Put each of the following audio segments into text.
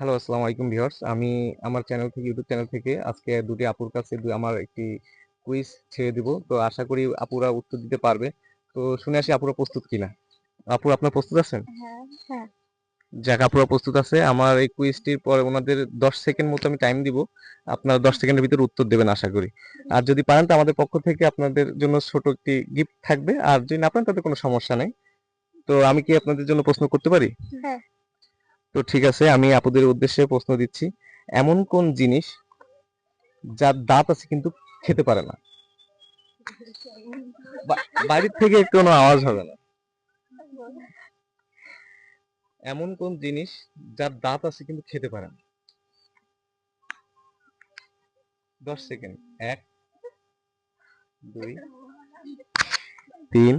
Hello আসসালামু আলাইকুম viewers আমি আমার চ্যানেল থেকে ইউটিউব চ্যানেল থেকে আজকে দুটি আপুর কাছে আমার একটি কুইজ ছেড়ে দিব। তো আশা করি আপুরা উত্তর দিতে পারবে। তো শুনে আসি আপুরা প্রস্তুত কিনা। আপু আপনার প্রস্তুত আছেন? হ্যাঁ হ্যাঁ। যাক আপুরা প্রস্তুত আছে। আমার এই কুইজটির পরে ওনাদের দশ সেকেন্ড মতো আমি টাইম দিব। আপনারা দশ সেকেন্ডের ভিতরে উত্তর দেবেন আশা করি। আর যদি পারেন তো আমাদের পক্ষ থেকে আপনাদের জন্য ছোট একটি গিফট থাকবে। আর যদি না পারেন তাতে কোনো সমস্যা নেই। তো আমি কি আপনাদের জন্য প্রশ্ন করতে পারি? হ্যাঁ। তো ঠিক আছে আমি আপুদের উদ্দেশ্যে প্রশ্ন দিচ্ছি। এমন কোন জিনিস যার দাঁত আছে কিন্তু খেতে পারে না? বাড়ির থেকে কোনো আওয়াজ হবে না। এমন কোন জিনিস যার দাঁত আছে কিন্তু খেতে পারে না? দশ সেকেন্ড। এক দুই তিন?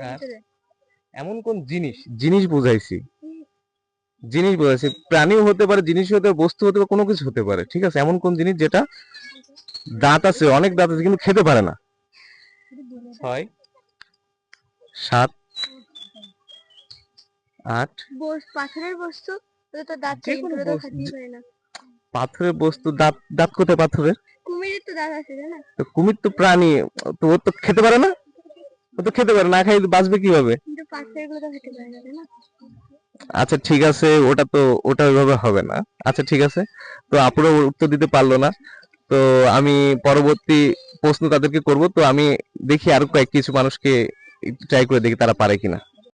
ভিতরে। এমন কোন জিনিস জিনিস বুঝাইছি। জিনিস বোঝাইছি প্রাণীও হতে পারে জিনিস হতে পারে বস্তু হতে পারে কোনো কিছু হতে পারে ঠিক আছে? এমন কোন জিনিস যেটা দাঁত আছে অনেক দাঁত আছে কিন্তু খেতে পারে না। ছয় সাত আট পাথরের বস্তু তো দাঁত পাথরের বস্তু দাঁত দাঁত কোথায় পাথরের? কুমিরের তো দাঁত আছে না? তো কুমির তো প্রাণী তো ও তো খেতে পারে না? ও তো খেতে পারে না খাই বাঁচবে কীভাবে? আচ্ছা ঠিক আছে, ওটা তো, ওটা ওইভাবে হবে না। আচ্ছা ঠিক আছে। তো আপুরা উত্তর দিতে পারল না। তো আমি পরবর্তী প্রশ্ন তাদেরকে করব। তো আমি দেখি আরও কয়েক কিছু মানুষকে ট্রাই করে দেখি তারা পারে কিনা।